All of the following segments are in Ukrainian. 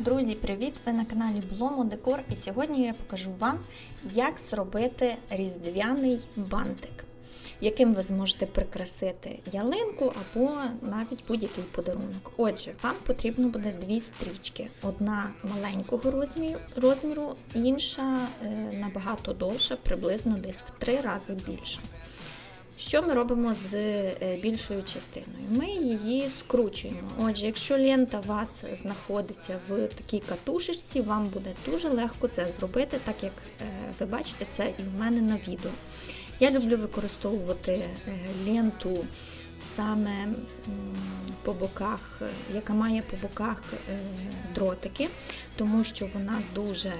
Друзі, привіт! Ви на каналі Бломо Декор і сьогодні я покажу вам, як зробити різдвяний бантик, яким ви зможете прикрасити ялинку або навіть будь-який подарунок. Отже, вам потрібно буде дві стрічки: одна маленького розміру, інша е, набагато довша, приблизно десь в три рази більша. Що ми робимо з е, більшою частиною? Ми її скручуємо. Отже, якщо лента у вас знаходиться в такій катушечці, вам буде дуже легко це зробити, так як е, ви бачите це і в мене на відео. Я люблю використовувати е, ленту саме по боках, яка має по боках дротики, тому що вона дуже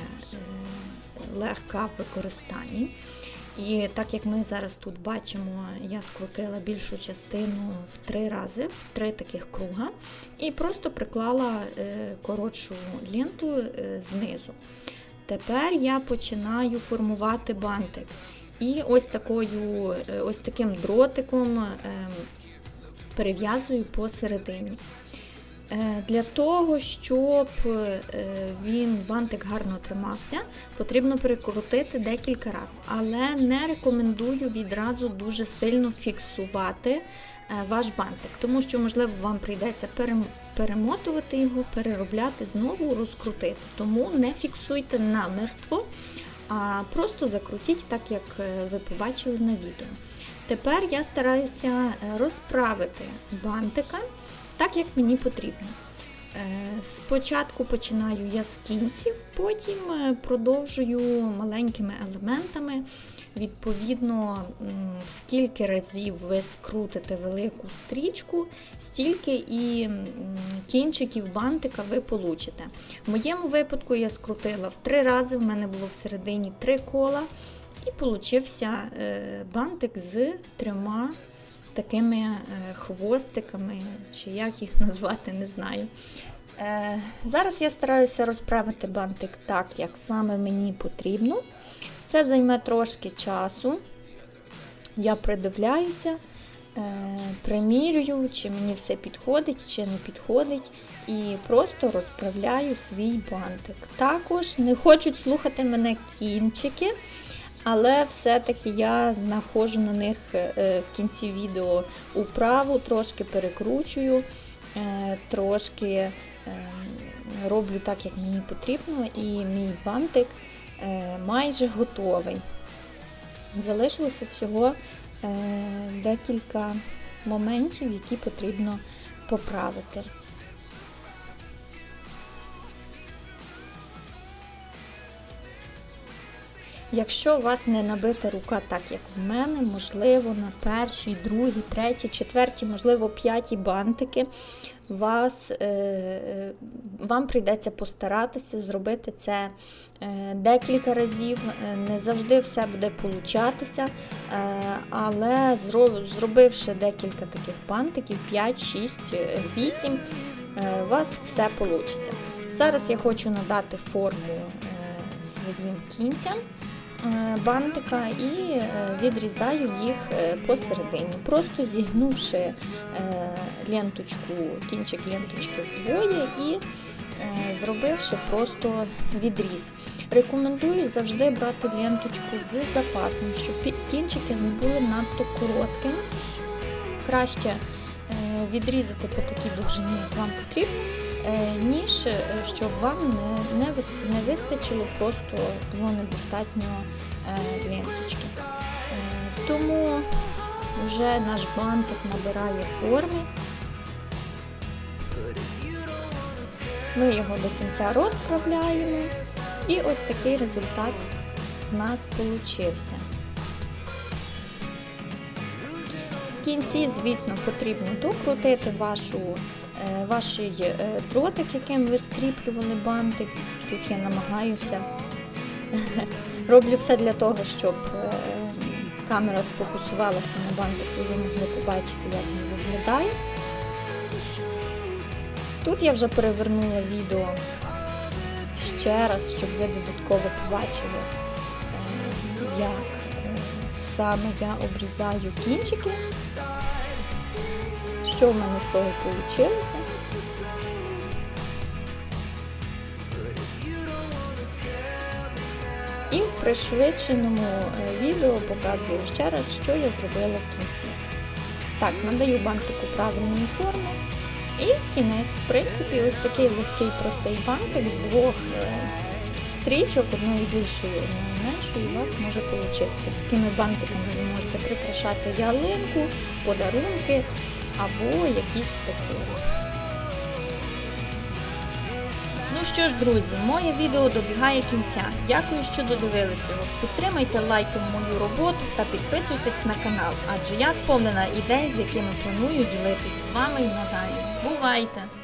легка в використанні. І так як ми зараз тут бачимо, я скрутила більшу частину в три рази, в три таких круга, і просто приклала е, коротшу ленту е, знизу. Тепер я починаю формувати бантик. І ось такою, е, ось таким дротиком е, перев'язую посередині. Е, Для того, щоб е, він бантик гарно тримався, потрібно перекрутити декілька разів. Але не рекомендую відразу дуже сильно фіксувати е, ваш бантик, тому що, можливо, вам прийдеться перемотувати його, переробляти, знову розкрутити. Тому не фіксуйте намертво, а просто закрутіть так, як ви побачили на відео. Тепер я стараюся розправити бантика так, як мені потрібно. Е, Спочатку починаю я з кінців, потім е, продовжую маленькими елементами. Відповідно, скільки разів ви скрутите велику стрічку, стільки і кінчиків бантика ви получите. В моєму випадку я скрутила в три рази, в мене було всередині три кола, і получився е, бантик з трьома такими е, хвостиками, чи як їх назвати, не знаю. Е, Зараз я стараюся розправити бантик так, як саме мені потрібно. Це займе трошки часу. Я придивляюся, е, примірюю, чи мені все підходить, чи не підходить, і просто розправляю свій бантик. Також не хочуть слухати мене кінчики. Але все-таки я знаходжу на них е, в кінці відео управу, трошки перекручую, е, трошки е, роблю так, як мені потрібно, і мій бантик майже готовий. Залишилося всього декілька моментів, які потрібно поправити. Якщо у вас не набита рука, так як в мене, можливо, на першій, другій, третій, четвертій, можливо, п'ятій бантики, вас, е, е, вам прийдеться постаратися зробити це е, декілька разів. Не завжди все буде получатися, але зробивши декілька таких бантиків, 5, 6, 8, е, у вас все вийде. Зараз я хочу надати форму своїм кінцям бантика і е, відрізаю їх е, посередині, просто зігнувши е, ленточку, кінчик ленточки вдвоє і е, зробивши просто відріз. Рекомендую завжди брати ленточку з запасом, щоб кінчики не були надто короткими. Краще е, відрізати по такій довжині, як вам потрібно, е, ніж е, щоб вам не, не, вистачило, просто було недостатньо е, ленточки. Е, Тому вже наш бантик набирає форми. Ми його до кінця розправляємо. І ось такий результат в нас получився. В кінці, звісно, потрібно докрутити вашу, е, ваш е, дротик, яким ви скріплювали бантик. Тут я намагаюся. Роблю все для того, щоб е, камера сфокусувалася на бантику, ви могли побачити, як він виглядає. Тут я вже перевернула відео ще раз, щоб ви додатково побачили, е, як е, саме я обрізаю кінчики, що в мене з того вийшло. І в пришвидшеному е, відео показую ще раз, що я зробила в кінці. Так, надаю бантику правильної форми. І кінець, в принципі, ось такий легкий простий бантик з двох е, стрічок, одної більшої, одної меншої, у вас може вийти. Такими бантиками ви можете прикрашати ялинку, подарунки або якісь декори. Ну що ж, друзі, моє відео добігає кінця. Дякую, що додивилися його. Підтримайте лайком мою роботу та підписуйтесь на канал, адже я сповнена ідей, з якими планую ділитись з вами і надалі. Бувайте!